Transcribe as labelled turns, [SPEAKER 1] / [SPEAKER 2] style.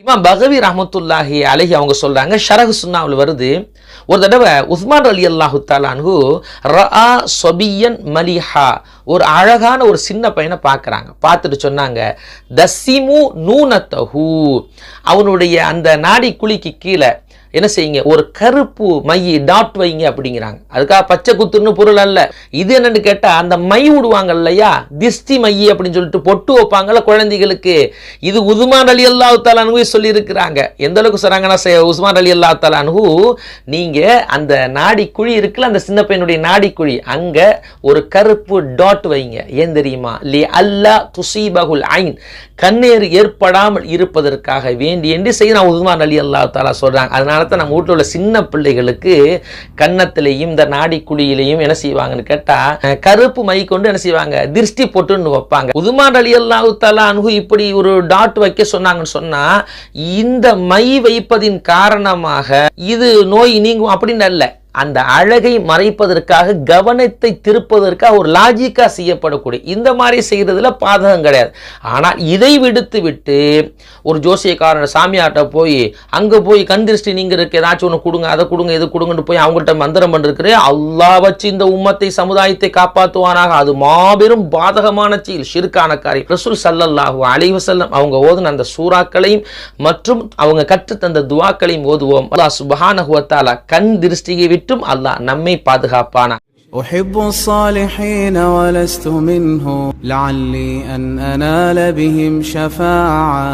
[SPEAKER 1] இமாம் பகவி ரஹமத்துல்லாஹி அலஹி அவங்க சொல்றாங்க ஷரஹு சுன்னாவில் வருது. ஒரு தடவை உஸ்மான் அலி அல்லாஹு தாலான்ஹு ரஆ சொபியன் மலிஹா ஒரு அழகான ஒரு சின்ன பையனை பார்க்குறாங்க. பார்த்துட்டு சொன்னாங்க தசிமு நூனத்தஹு. அவனுடைய அந்த நாடி குழிக்கு கீழே என்ன செய்யுங்க ஒரு கருப்பு மை டாட் வைங்க அப்படிங்கிறாங்க. அதுக்காக பச்சை குத்துன்னு பொருள் அல்ல. இது என்னன்னு கேட்டால் அந்த மை விடுவாங்க இல்லையா திஷ்டி மை அப்படின்னு சொல்லிட்டு பொட்டு வைப்பாங்கல்ல குழந்தைகளுக்கு. இது உதுமான் அலி அல்லா தாலானு சொல்லியிருக்கிறாங்க. எந்த அளவுக்கு சொல்கிறாங்கன்னா உஸ்மான் அலி அல்லா தாலானு நீங்கள் அந்த நாடி குழி இருக்குல்ல அந்த சின்ன பையனுடைய நாடி குழி அங்கே ஒரு கருப்பு டாட் வைங்க. ஏன் தெரியுமா? லி அல்லா துசீபகுல் ஐன். கண்ணீர் ஏற்படாமல் இருப்பதற்காக வேண்டி. என்று செய்ய உதுமான் அலி அல்லா தாலா சொல்றாங்க. அதனால தான் நம்ம வீட்டில் உள்ள சின்ன பிள்ளைகளுக்கு கன்னத்திலையும் இந்த நாடி குழியிலையும் என்ன செய்வாங்கன்னு கேட்டா கருப்பு மை கொண்டு என்ன செய்வாங்க? திருஷ்டி போட்டுன்னு வைப்பாங்க. உதுமான் அலி அல்லாஹு தாலா அனுகு இப்படி ஒரு டாட் வைக்க சொன்னாங்கன்னு சொன்னா இந்த மை வைப்பதின் காரணமாக இது நோய் நீங்கும் அப்படின்னு அல்ல. அந்த அழகை மறைப்பதற்காக கவனத்தை திருப்பதற்காக ஒரு லாஜிக்காக செய்யப்படக்கூடிய இந்த மாதிரி செய்யறதுல பாதகம் கிடையாது. ஆனால் இதை விடுத்து விட்டு ஒரு ஜோசியக்காரன் சாமியார்கிட்ட போய் அங்க போய் கண் திருஷ்டி நீங்க இருக்கு ஏதாச்சும் ஒன்று கொடுங்க அதை கொடுங்க இது கொடுங்கன்னு போய் அவங்கள்ட்ட மந்திரம் பண்ணிருக்கிறே அல்லாஹ் வச்சு இந்த உம்மத்தை சமுதாயத்தை காப்பாற்றுவானாக அது மாபெரும் பாதகமான செயல் ஷிர்கான காரியம். ரசூல் சல்லல்லாஹு அலைவசல்லம் அவங்க ஓதுன அந்த சூறாக்களையும் மற்றும் அவங்க கற்றுத்தந்த துவாக்களையும் ஓதுவோம். அல்லா சுப்ஹானஹு கண் திருஷ்டியை விட்டும் அல்லாஹ் நம்மை பாதுகாப்பானா
[SPEAKER 2] أحب الصالحين ولست منه لعلي أن أنال بهم شفاعة